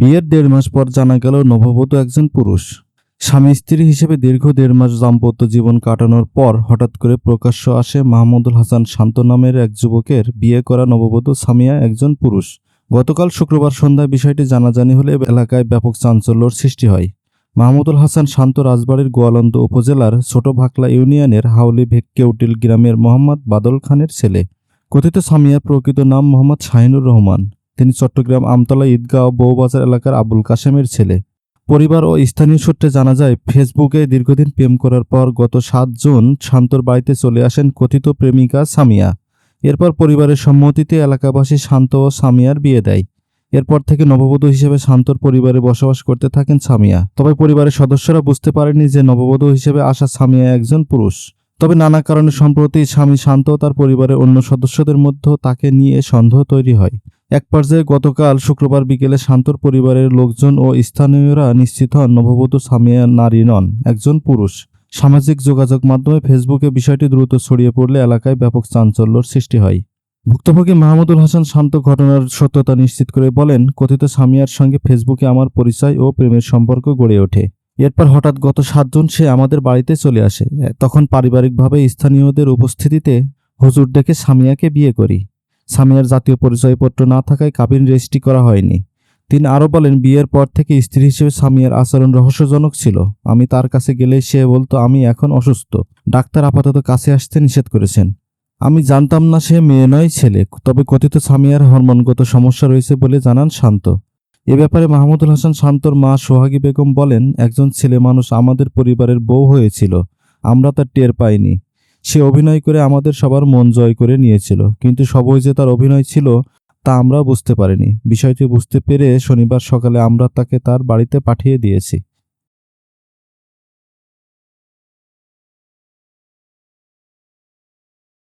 বিয়ের দেড় মাস পর জানা গেল নববধূ একজন পুরুষ। স্বামী স্ত্রী হিসেবে দীর্ঘ দেড় মাস দাম্পত্য জীবন কাটানোর পর হঠাৎ করে প্রকাশ্য আসে মাহমুদুল হাসান শান্ত নামের এক যুবকের বিয়ে করা নববধূ সামিয়া একজন পুরুষ। গতকাল শুক্রবার সন্ধ্যায় বিষয়টি জানাজানি হলে এলাকায় ব্যাপক চাঞ্চল্যর সৃষ্টি হয়। মাহমুদুল হাসান শান্ত রাজবাড়ির গোয়ালন্দ উপজেলার ছোট ভাকলা ইউনিয়নের হাউলি ভেক্কেউটিল গ্রামের মোহাম্মদ বাদল খানের ছেলে। কথিত সামিয়ার প্রকৃত নাম মোহাম্মদ শাহিনুর রহমান। তিনি চট্টগ্রাম আমতলা ঈদগাঁও বউবাজার এলাকার আবুল কাশেমের ছেলে। পরিবার ও স্থানীয় সূত্রে জানা যায়, ফেসবুকে দীর্ঘদিন প্রেম করার পর গত সাত জুন শান্তর বাড়িতে চলে আসেন কথিত প্রেমিকা সামিয়া। এরপর পরিবারের সম্মতিতে এলাকাবাসী শান্ত ও সামিয়ার বিয়ে দেয়। এরপর থেকে নববধূ হিসেবে শান্তর পরিবারে বসবাস করতে থাকেন সামিয়া। তবে পরিবারের সদস্যরা বুঝতে পারেনি যে নববধূ হিসেবে আসা সামিয়া একজন পুরুষ। তবে নানা কারণে সম্প্রতি স্বামী শান্ত তার পরিবারের অন্য সদস্যদের মধ্যে তাকে নিয়ে সন্দেহ তৈরি হয়। এক পর্যায়ে গতকাল শুক্রবার বিকেলে শান্তর পরিবারের লোকজন ও স্থানীয়রা নিশ্চিত হন নববধূ সামিয়া নারী নন, একজন পুরুষ। সামাজিক যোগাযোগ মাধ্যমে ফেসবুকে বিষয়টি দ্রুত ছড়িয়ে পড়লে এলাকায় ব্যাপক চাঞ্চল্যর সৃষ্টি হয়। ভুক্তভোগী মাহমুদুল হাসান শান্ত ঘটনার সত্যতা নিশ্চিত করে বলেন, কথিত সামিয়ার সঙ্গে ফেসবুকে আমার পরিচয় ও প্রেমের সম্পর্ক গড়ে ওঠে। এরপর হঠাৎ গত সাতজন সে আমাদের বাড়িতে চলে আসে। তখন পারিবারিকভাবে স্থানীয়দের উপস্থিতিতে হুজুর ডেকে সামিয়াকে বিয়ে করি। সামিয়ার জাতীয় পরিচয়পত্র না থাকায় কাবিন রেজিস্ট্রি করা হয়নি। তিনি আরও বলেন, বিয়ের পর থেকে স্ত্রী হিসেবে সামিয়ার আচরণ রহস্যজনক ছিল। আমি তার কাছে গেলে সে বলতো, আমি এখন অসুস্থ। ডাক্তার আপাতত কাছে আসতে নিষেধ করেছেন। আমি জানতাম না সে মেয়ে নয়, ছেলে। তবে কথিত সামিয়ার হরমোনগত সমস্যা রয়েছে বলে জানান শান্ত। এ ব্যাপারে মাহমুদুল হাসান শান্তর মা সোহাগী বেগম বলেন, একজন ছেলে মানুষ আমাদের পরিবারের বউ হয়েছিল। আমরা তার টের পাইনি। সে অভিনয় করে আমাদের সবার মন জয় করে নিয়েছিল। কিন্তু সবই যে তার অভিনয় ছিল, তা আমরা বুঝতে পারিনি। বিষয়টি বুঝতে পেরে শনিবার সকালে আমরা তাকে তার বাড়িতে পাঠিয়ে দিয়েছি।